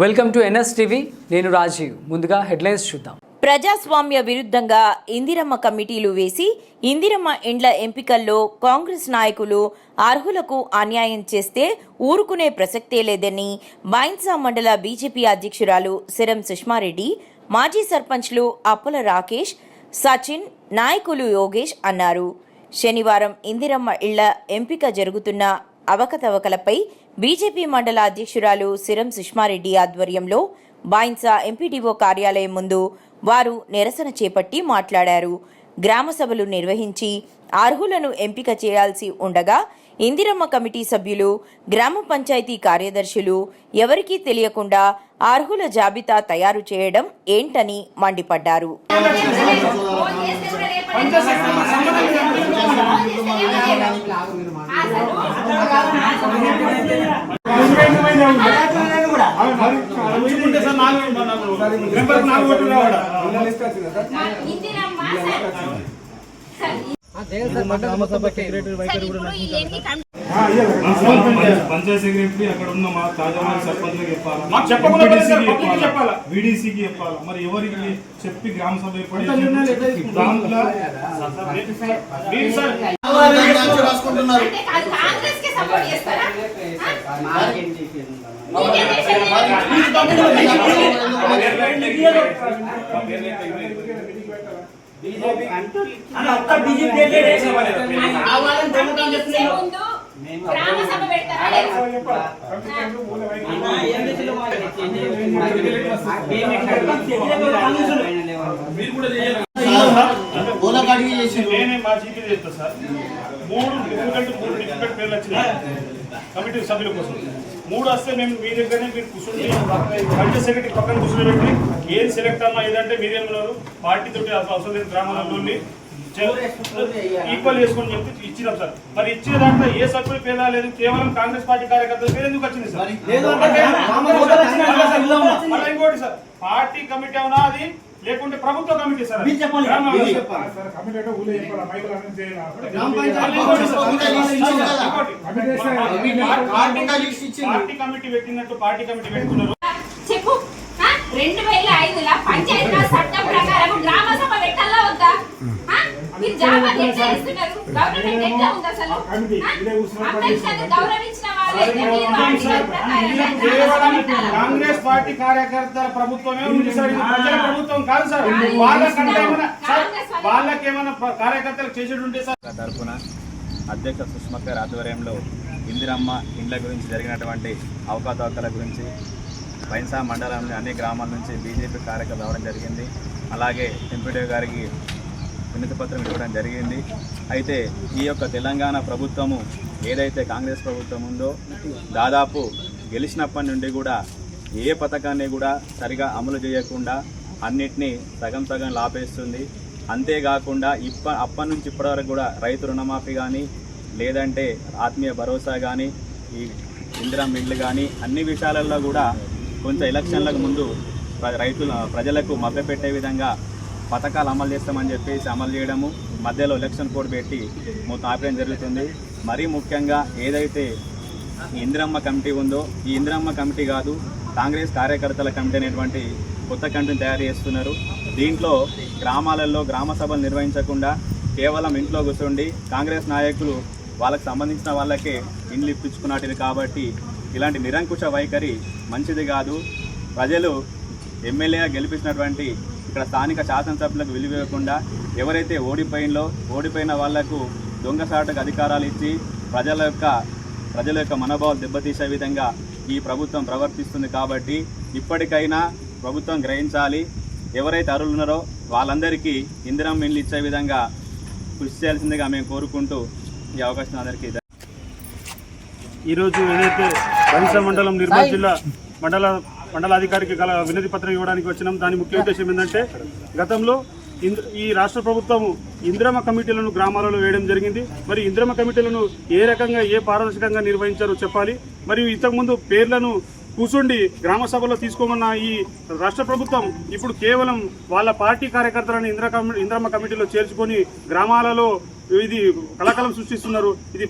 Welcome to NS TV. నేను రాజీవ్. ముందుగా headlines చూద్దాం. ప్రజాస్వామ్య విరుద్ధంగా ఇందిరమ్మ కమిటీలు వేసి ఇందిరమ్మ ఇండ్ల ఎంపికల్లో కాంగ్రెస్ నాయకులు అర్హులకు అన్యాయం చేస్తే ఊరుకునే ప్రసక్తే లేదని బైన్సా మండల బీజేపీ అధ్యక్షురాలు సిరం సుష్మారెడ్డి మాజీ సర్పంచ్లు అప్పల రాకేష్ సచిన్ నాయకులు యోగేష్ అన్నారు. శనివారం ఇందిరమ్మ ఇళ్ళ ఎంపిక జరుగుతున్న అవకతవకలపై బీజేపీ మండల అధ్యక్షురాలు సిరం సుష్మారెడ్డి ఆధ్వర్యంలో బాయిన్సా ఎంపీడీఓ కార్యాలయం ముందు వారు నిరసన చేపట్టి మాట్లాడారు. గ్రామ సభలు నిర్వహించి అర్హులను ఎంపిక చేయాల్సి ఉండగా ఇందిరమ్మ కమిటీ సభ్యులు గ్రామ పంచాయతీ కార్యదర్శులు ఎవరికీ తెలియకుండా అర్హుల జాబితా తయారు చేయడం ఏంటని మండిపడ్డారు. ఉంచుకుంటే నాలుగు మెంబర్ నాలుగు పంచాయత్ సెక్రటరీ అక్కడ ఉన్న మా తాజావారి సర్పంచ్కి చెప్పాలా? వీడీసీకి చెప్పాలా మరి ఎవరికి చెప్పి గ్రామ సభ ఎప్పుడు అంత నిర్ణయాలు ఎట్లా చేసి- తీసుకుంటారు? దాంట్లో మీరు సార్ రాసుకుంటున్నారు అంటే కాదు కాంగ్రెస్కి సపోర్ట్ చేస్తారా ఆ? మీకేం చేశారు? ఇచ్చే ముందు గ్రామ సభ పెడతారా? లేదా? ఓలా అడిగి చేసి నేనే మా చీఫ్ చెప్తా సార్. మూడు మూడు పేర్లు వచ్చినాయి. కమిటీ సభ్యుల కోసం. మూడు వస్తే మేము మీ దగ్గరనే మీరు కూర్చుండి పంచాయత్ సెక్రటరీ పక్కన కూర్చోబెట్టి ఏది సెలెక్ట్ అమ్మా ఏదంటే మీరేమన్నారు పార్టీ తోటి అవసరం లేదు గ్రామాలలో ఈక్వల్ చేసుకొని చెప్పి ఇచ్చినాం సార్. మరి ఇచ్చిన దాంట్లో ఏ సభ్యుల పేరు రాలేదు కేవలం కాంగ్రెస్ పార్టీ కార్యకర్తల పేరు ఎందుకు వచ్చింది సార్? ఇంకోటి సార్. పార్టీ కమిటీ అవునా అది? లేకుంటే ప్రభుత్వ కమిటీ సార్ అది? గ్రామ కమిటీ. పార్టీ లిస్ట్ ఇచ్చింది. పార్టీ కమిటీ పెట్టినట్టు పార్టీ కమిటీ పెట్టుకున్నారు. చెప్పు? రెండు వేల ఐదుల పంచాయతీరాజ్ చట్టం ప్రకారం గ్రామ సభ పెట్టాలా వద్దా? మీరు జాబ్ ఎట్లా ఇస్తున్నారు గవర్నమెంట్ ఎట్లా ఉంది అసలు? కాంగ్రెస్ పార్టీ కార్యకర్తల ప్రభుత్వమే ఉంది సార్. ఇది ప్రజల ప్రభుత్వం కాదు సార్. వాళ్ళకంటే ఏమైనా కార్యకర్తలు వాళ్ళకేమైనా చేసేది ఉంటే సార్. తరఫున అధ్యక్ష సుష్మకర్ ఆధ్వర్యంలో ఇందిరమ్మ ఇండ్ల గురించి జరిగినటువంటి అవకాతవకల గురించి వైన్సా మండలంలోని అన్ని గ్రామాల నుంచి బీజేపీ కార్యకర్తలు రావడం జరిగింది. అలాగే ఎంపీడీ గారికి వినతి పత్రం ఇవ్వడం జరిగింది. అయితే ఈ యొక్క తెలంగాణ ప్రభుత్వము ఏదైతే కాంగ్రెస్ ప్రభుత్వం ఉందో దాదాపు గెలిచినప్పటి నుండి కూడా ఏ పథకాన్ని కూడా సరిగా అమలు చేయకుండా అన్నిటినీ సగం సగం లాపేస్తుంది. అంతేకాకుండా ఇప్ప అప్పటి నుంచి ఇప్పటివరకు కూడా రైతు రుణమాఫీ కానీ లేదంటే ఆత్మీయ భరోసా కానీ ఈ ఇందిరా మిల్లు కానీ అన్ని విషయాలలో కూడా కొంచెం ఎలక్షన్లకు ముందు రైతుల ప్రజలకు మభ్యపెట్టే విధంగా పథకాలు అమలు చేస్తామని చెప్పేసి అమలు చేయడము మధ్యలో ఎలక్షన్ కోడ్ పెట్టి మొత్తం ఆపేయడం జరుగుతుంది. మరీ ముఖ్యంగా ఏదైతే ఇందిరమ్మ కమిటీ ఉందో ఈ ఇందిరమ్మ కమిటీ కాదు కాంగ్రెస్ కార్యకర్తల కమిటీ అనేటువంటి కొత్త కమిటీని తయారు చేస్తున్నారు. దీంట్లో గ్రామాలలో గ్రామ సభలు నిర్వహించకుండా కేవలం ఇంట్లో కూర్చోండి కాంగ్రెస్ నాయకులు వాళ్ళకి సంబంధించిన వాళ్ళకే ఇండ్లు ఇప్పించుకున్నట్టు కాబట్టి ఇలాంటి నిరంకుశ వైఖరి మంచిది కాదు. ప్రజలు ఎమ్మెల్యేగా గెలిపించినటువంటి ఇక్కడ స్థానిక శాసనసభ్యులకు విలువేయకుండా ఎవరైతే ఓడిపోయినో ఓడిపోయిన వాళ్ళకు దొంగసాటకు అధికారాలు ఇచ్చి ప్రజల యొక్క ప్రజల యొక్క మనోభావాలు దెబ్బతీసే విధంగా ఈ ప్రభుత్వం ప్రవర్తిస్తుంది కాబట్టి ఇప్పటికైనా ప్రభుత్వం గ్రహించాలి. ఎవరైతే అర్హులు ఉన్నారో వాళ్ళందరికీ ఇందిరం మిల్లు ఇచ్చే విధంగా కృషి చేయాల్సిందిగా మేము కోరుకుంటూ ఈ అవకాశం అందరికీ ఈరోజు ఏదైతే బైంసా మండలం నిర్మల్ జిల్లా మండల మండలాధికారికి గల వినతి పత్రం ఇవ్వడానికి వచ్చినాం. దాని ముఖ్య ఉద్దేశం ఏంటంటే గతంలో ఇంద్ర ఈ రాష్ట్ర ప్రభుత్వం ఇంద్రమ కమిటీలను గ్రామాలలో వేయడం జరిగింది. మరి ఇంద్రమ కమిటీలను ఏ రకంగా ఏ పారదర్శకంగా నిర్వహించారో చెప్పాలి. మరియు ఇంతకుముందు పేర్లను కూర్చుండి గ్రామ సభలో తీసుకోమన్న ఈ రాష్ట్ర ప్రభుత్వం ఇప్పుడు కేవలం వాళ్ళ పార్టీ కార్యకర్తలను ఇంద్ర కమి- ఇంద్రమ్మ కమిటీలో చేర్చుకొని గ్రామాలలో ఇది కళాకాలం సృష్టిస్తున్నారు. ఇది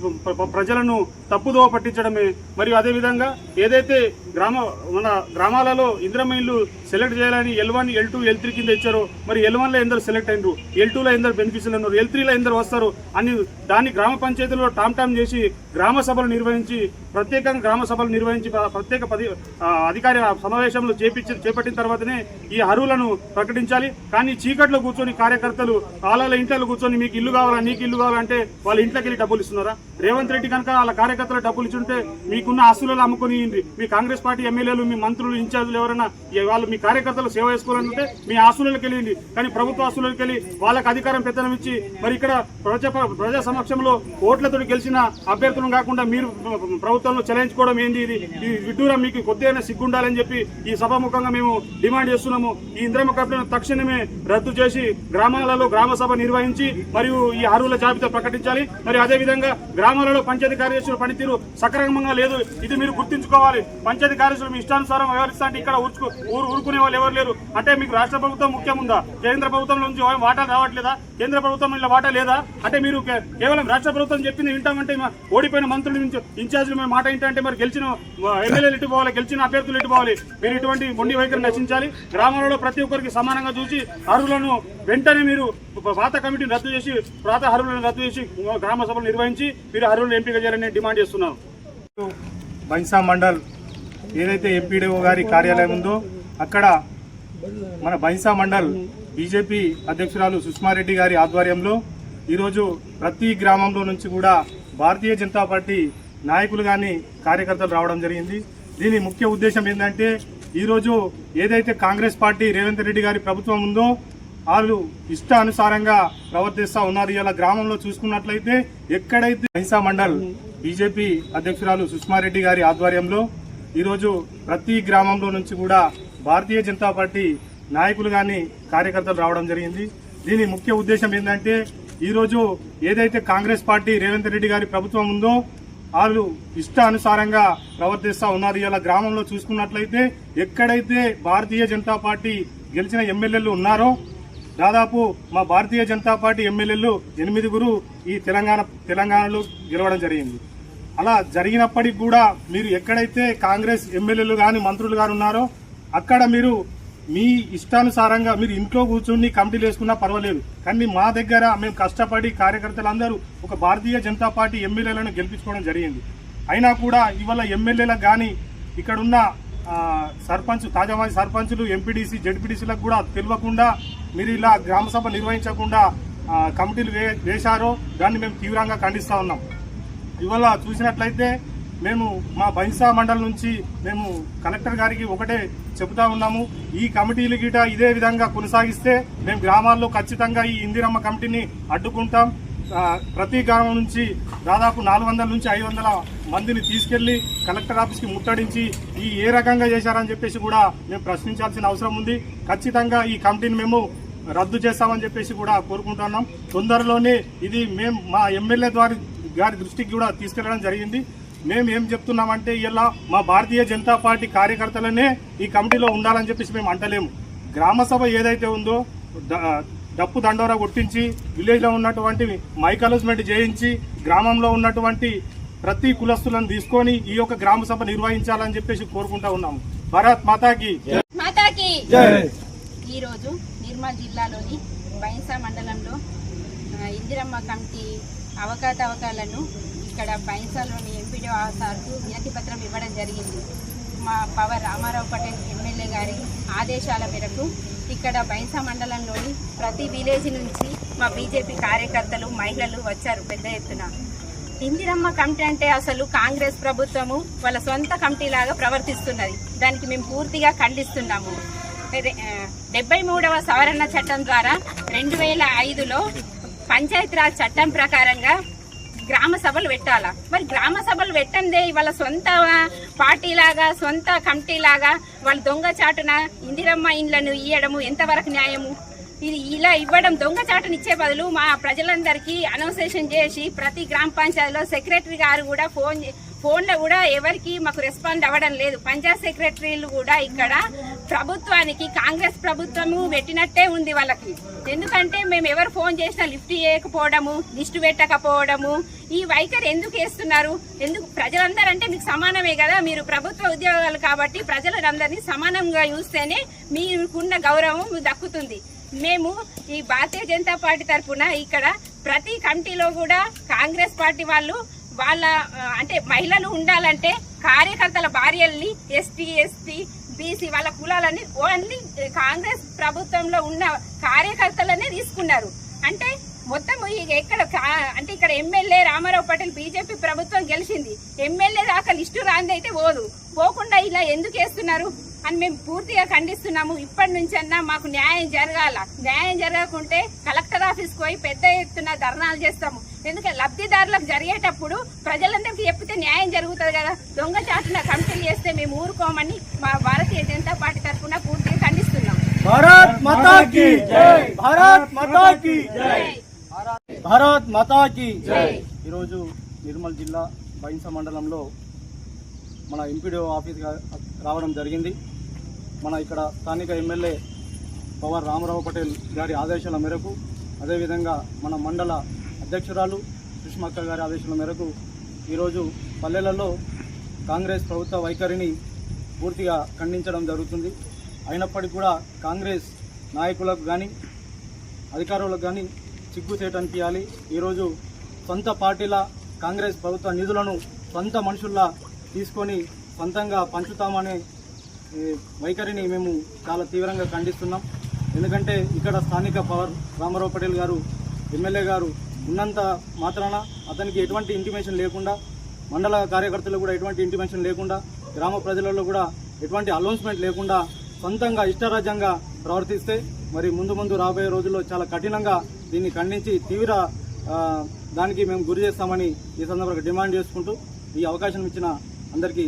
ప్రజలను తప్పుదోవ పట్టించడమే. మరియు అదేవిధంగా ఏదైతే గ్రామ మన గ్రామాలలో ఇంద్రమైన్లు సెలెక్ట్ చేయాలని L one L two L three కింద ఇచ్చారో మరి ఎల్ వన్లో ఎందరు సెలెక్ట్ అయినరు? ఎల్ టూలో ఎందరు బెనిఫిషియల్ ఉన్నారు ఎల్ త్రీలో ఎందరు వస్తారు? అని దాన్ని గ్రామ పంచాయతీలో టామ్ టామ్ చేసి గ్రామ సభలు నిర్వహించి ప్రత్యేకంగా గ్రామ సభలు నిర్వహించి ప్రత్యేక పది అధికారి సమావేశంలో చేపించి చేపట్టిన తర్వాతనే ఈ అరువులను ప్రకటించాలి. కానీ చీకట్లో కూర్చొని కార్యకర్తలు వాళ్ళ ఇంట్లో కూర్చొని మీకు ఇల్లు కావాలా నీకు ఇల్లు కావాలంటే వాళ్ళ ఇంట్లోకి వెళ్ళి డబ్బులు ఇస్తున్నారా? రేవంత్ రెడ్డి కనుక వాళ్ళ కార్యకర్తలు డబ్బులు ఇచ్చుంటే మీకున్న ఆస్తులలో అమ్ముకొని మీ కాంగ్రెస్ పార్టీ ఎమ్మెల్యేలు మీ మంత్రులు ఇన్ఛార్జీలు ఎవరైనా వాళ్ళు మీ కార్యకర్తలు సేవ చేసుకోవాలంటే మీ ఆస్తులకి వెళ్ళింది కానీ ప్రభుత్వ ఆస్తులకి వెళ్ళి వాళ్ళకి అధికారం పెత్తనం ఇచ్చి మరి ఇక్కడ ప్రజా ప్రజా సమక్షంలో ఓట్లతో గెలిచిన అభ్యర్థులను కాకుండా మీరు ప్రభుత్వంలో చెలాయించుకోవడం ఏంది ఇది? ఈ విడ్డూరం మీకు కొద్దిగా సిగ్గుండాలని చెప్పి ఈ సభాముఖంగా మేము డిమాండ్ చేస్తున్నాము. ఈ ఇంద్రమ కమిటీని తక్షణమే రద్దు చేసి గ్రామాలలో గ్రామ సభ నిర్వహించి మరియు ఈ అర్హుల జాబితా ప్రకటించాలి. మరి అదే విధంగా గ్రామాలలో పంచాయతీ కార్యదర్శుల పనితీరు సక్రమంగా లేదు. ఇది మీరు గుర్తుంచుకోవాలి. పంచాయతీ కార్యదర్శులు మీ ఇష్టానుసారం వ్యవహరిస్తా అంటే ఇక్కడ ఊర్చుకు ఊరు ఊరుకునే వాళ్ళు ఎవరు లేరు. అంటే మీకు రాష్ట్ర ప్రభుత్వం ముఖ్యం ఉందా? కేంద్ర ప్రభుత్వం నుంచి వాటా రావట్లేదా? కేంద్ర ప్రభుత్వం ఇలా వాటా లేదా? అంటే మీరు కేవలం రాష్ట్ర ప్రభుత్వం చెప్పింది వింటామంటే ఓడిపోయిన మంత్రులు నుంచి ఇన్ఛార్జీలు మేము మాట ఏంటంటే మరి గెలిచిన ఎమ్మెల్యేలు ఇటు పోవాలి గెలిచిన అభ్యర్థులు ఇటు పోవాలి మీరు ఇటువంటి మొండి వైఖరి నశించాలి. గ్రామాలలో ప్రతి ఒక్కరికి సమానంగా చూసి అర్హులను వెంటనే మీరు పాత కమిటీని రద్దు చేసి పాత అర్హులను రద్దు చేసి గ్రామ సభలు నిర్వహించి మీరు అర్హులను ఎంపిక చేయాలని డిమాండ్ చేస్తున్నాను. బైన్సా మండల్ ఏదైతే ఎంపీడీఓ గారి కార్యాలయం ఉందో అక్కడ మన బైన్సా మండల్ బీజేపీ అధ్యక్షురాలు సుష్మారెడ్డి గారి ఆధ్వర్యంలో ఈరోజు ప్రతి గ్రామంలో నుంచి కూడా భారతీయ జనతా పార్టీ నాయకులు కానీ కార్యకర్తలు రావడం జరిగింది. దీని ముఖ్య ఉద్దేశం ఏంటంటే ఈరోజు ఏదైతే కాంగ్రెస్ పార్టీ రేవంత్ రెడ్డి గారి ప్రభుత్వం ఉందో వాళ్ళు ఇష్టానుసారంగా ప్రవర్తిస్తా ఉన్నారు. ఇలా గ్రామంలో చూసుకున్నట్లయితే ఎక్కడైతే అహింసా మండల్ బీజేపీ అధ్యక్షురాలు సుష్మారెడ్డి గారి ఆధ్వర్యంలో ఈరోజు ప్రతి గ్రామంలో నుంచి కూడా భారతీయ జనతా పార్టీ నాయకులు కానీ కార్యకర్తలు రావడం జరిగింది. దీని ముఖ్య ఉద్దేశం ఏంటంటే ఈరోజు ఏదైతే కాంగ్రెస్ పార్టీ రేవంత్ రెడ్డి గారి ప్రభుత్వం ఉందో వాళ్ళు ఇష్టానుసారంగా ప్రవర్తిస్తూ ఉన్నారు. ఇలా గ్రామంలో చూసుకున్నట్లయితే ఎక్కడైతే భారతీయ జనతా పార్టీ గెలిచిన ఎమ్మెల్యేలు ఉన్నారో దాదాపు మా భారతీయ జనతా పార్టీ ఎమ్మెల్యేలు ఎనిమిదిగురు ఈ తెలంగాణ తెలంగాణలో గెలవడం జరిగింది. అలా జరిగినప్పటికి కూడా మీరు ఎక్కడైతే కాంగ్రెస్ ఎమ్మెల్యేలు కానీ మంత్రులు గారు ఉన్నారో అక్కడ మీరు మీ ఇష్టానుసారంగా మీరు ఇంట్లో కూర్చుని కమిటీలు వేసుకున్నా పర్వాలేదు. కానీ మా దగ్గర మేము కష్టపడి కార్యకర్తలందరూ ఒక భారతీయ జనతా పార్టీ ఎమ్మెల్యేలను గెలిపించుకోవడం జరిగింది. అయినా కూడా ఇవాళ ఎమ్మెల్యేలకు కానీ ఇక్కడున్న సర్పంచ్ తాజామాజీ సర్పంచులు ఎంపీడీసీ జడ్పీడీసీలకు కూడా తెలియకుండా మీరు ఇలా గ్రామ సభ నిర్వహించకుండా కమిటీలు వే వేశారో దాన్ని మేము తీవ్రంగా ఖండిస్తూ ఉన్నాం. ఇవాళ చూసినట్లయితే మేము మా బహిసా మండలం నుంచి మేము కలెక్టర్ గారికి ఒకటే చెబుతా ఉన్నాము. ఈ కమిటీలు గిట ఇదే విధంగా కొనసాగిస్తే మేము గ్రామాల్లో ఖచ్చితంగా ఈ ఇందిరమ్మ కమిటీని అడ్డుకుంటాం. ప్రతి గ్రామం నుంచి దాదాపు నాలుగు వందల నుంచి ఐదు వందల మందిని తీసుకెళ్ళి కలెక్టర్ ఆఫీస్కి ముట్టడించి ఈ ఏ రకంగా చేశారని చెప్పేసి కూడా మేము ప్రశ్నించాల్సిన అవసరం ఉంది. ఖచ్చితంగా ఈ కమిటీని మేము రద్దు చేస్తామని చెప్పేసి కూడా కోరుకుంటున్నాం. తొందరలోనే ఇది మేము మా ఎమ్మెల్యే ద్వారా గారి దృష్టికి కూడా తీసుకెళ్ళడం జరిగింది. మేము ఏం చెప్తున్నామంటే ఇలా మా భారతీయ జనతా పార్టీ కార్యకర్తలనే ఈ కమిటీలో ఉండాలని చెప్పేసి మేము అంటలేము. గ్రామ సభ ఏదైతే ఉందో డప్పు దండోరా కొట్టించి విలేజ్లో ఉన్నటువంటి మైక్ చేయించి గ్రామంలో ఉన్నటువంటి ప్రతి కులస్తులను తీసుకొని ఈ యొక్క గ్రామ సభ నిర్వహించాలని చెప్పేసి కోరుకుంటా ఉన్నాము. భారత్ మాతాకి మాతాకి. ఈ రోజు నిర్మల్ జిల్లాలోని బైన్సా మండలంలో ఇందిరమ్మ కమిటీ అవకాతవకాలను ఇక్కడ బైన్సాలోని ఎంపీడీ సార్కు వినతి పత్రం ఇవ్వడం జరిగింది. మా పవర్ రామారావు పటేల్ ఎమ్మెల్యే గారి ఆదేశాల మేరకు ఇక్కడ బైన్సా మండలంలోని ప్రతి విలేజ్ నుంచి మా బీజేపీ కార్యకర్తలు మహిళలు వచ్చారు పెద్ద ఎత్తున. ఇందిరమ్మ కమిటీ అంటే అసలు కాంగ్రెస్ ప్రభుత్వము వాళ్ళ సొంత కమిటీ లాగా ప్రవర్తిస్తున్నది. దానికి మేము పూర్తిగా ఖండిస్తున్నాము. డెబ్బై మూడవ సవరణ చట్టం ద్వారా రెండు వేల ఐదులో పంచాయతీరాజ్ చట్టం ప్రకారంగా గ్రామ సభలు పెట్టాలా? మరి గ్రామ సభలు పెట్టందే వాళ్ళ సొంత పార్టీ లాగా సొంత కమిటీ లాగా వాళ్ళ దొంగ చాటున ఇందిరమ్మ ఇండ్లను ఇయ్యడము ఎంతవరకు న్యాయము? ఇది ఇలా ఇవ్వడం దొంగచాటును ఇచ్చే బదులు మా ప్రజలందరికీ అనౌన్సేషన్ చేసి ప్రతి గ్రామ పంచాయతీలో సెక్రటరీ గారు కూడా ఫోన్ చే- ఫోన్లో కూడా ఎవరికి మాకు రెస్పాండ్ అవ్వడం లేదు. పంచాయత్ సెక్రటరీలు కూడా ఇక్కడ ప్రభుత్వానికి కాంగ్రెస్ ప్రభుత్వము పెట్టినట్టే ఉంది వాళ్ళకి. ఎందుకంటే మేము ఎవరు ఫోన్ చేసినా లిఫ్ట్ చేయకపోవడము లిస్టు పెట్టకపోవడము ఈ వైఖరి ఎందుకు వేస్తున్నారు? ఎందుకు ప్రజలందరూ అంటే మీకు సమానమే కదా? మీరు ప్రభుత్వ ఉద్యోగాలు కాబట్టి ప్రజలందరినీ సమానంగా చూస్తేనే మీకున్న గౌరవం దక్కుతుంది. మేము ఈ భారతీయ జనతా పార్టీ తరఫున ఇక్కడ ప్రతి కమిటీలో కూడా కాంగ్రెస్ పార్టీ వాళ్ళు వాళ్ళ అంటే మహిళలు ఉండాలంటే కార్యకర్తల భార్యల్ని ఎస్టీ ఎస్టీ బీసీ వాళ్ళ కులాలని ఓన్లీ కాంగ్రెస్ ప్రభుత్వంలో ఉన్న కార్యకర్తలనే తీసుకున్నారు. అంటే మొత్తం ఎక్కడ కా- అంటే ఇక్కడ ఎమ్మెల్యే రామారావు పటేల్ బీజేపీ ప్రభుత్వం గెలిచింది. ఎమ్మెల్యే దాకా లిస్టు రాంది అయితే పోదు. పోకుండా ఇలా ఎందుకు వేస్తున్నారు? అని మేము పూర్తిగా ఖండిస్తున్నాము. ఇప్పటి నుంచి అన్నా మాకు న్యాయం జరగాల. న్యాయం జరగకుంటే కలెక్టర్ ఆఫీస్కి పోయి పెద్ద ఎత్తున ధర్నాలు చేస్తాము. ఎందుకంటే లబ్ధిదారులకు జరిగేటప్పుడు ప్రజలందరికీ చెప్తే న్యాయం జరుగుతుంది కదా. దొంగ చాటున కమిటీలు చేస్తే మేము ఊరుకోమని మా భారతీయ జనతా పార్టీ తరఫున పూర్తిగా ఖండిస్తున్నాము ఈరోజు నిర్మల్ జిల్లా బైన్స మండలంలో మన ఎంపీడీఓ ఆఫీస్ రావడం జరిగింది. మన ఇక్కడ స్థానిక ఎమ్మెల్యే పవర్ రామారావు పటేల్ గారి ఆదేశాల మేరకు అదేవిధంగా మన మండల అధ్యక్షురాలు సుష్మక్క గారి ఆదేశాల మేరకు ఈరోజు పల్లెలలో కాంగ్రెస్ ప్రభుత్వ వైఖరిని పూర్తిగా ఖండించడం జరుగుతుంది. అయినప్పటికీ కూడా కాంగ్రెస్ నాయకులకు కానీ అధికారులకు కానీ సిగ్గుచేటు అనిపించాలి ఈరోజు సొంత పార్టీల కాంగ్రెస్ ప్రభుత్వ నిధులను సొంత మనుషుల్లా తీసుకొని సొంతంగా పంచుతామనే వైఖరిని మేము చాలా తీవ్రంగా ఖండిస్తున్నాం. ఎందుకంటే ఇక్కడ స్థానిక పవర్ రామారావు పటేల్ గారు ఎమ్మెల్యే గారు ఉన్నంత మాత్రాన అతనికి ఎటువంటి ఇంటిమేషన్ లేకుండా మండల కార్యకర్తలు కూడా ఎటువంటి ఇంటిమేషన్ లేకుండా గ్రామ ప్రజలలో కూడా ఎటువంటి అనౌన్స్మెంట్ లేకుండా సొంతంగా ఇష్టరాజ్యంగా ప్రవర్తిస్తే మరి ముందు ముందు రాబోయే రోజుల్లో చాలా కఠినంగా దీన్ని ఖండించి తీవ్ర దానికి మేము గురి చేస్తామని ఈ సందర్భంగా డిమాండ్ చేసుకుంటూ ఈ అవకాశం ఇచ్చిన అందరికీ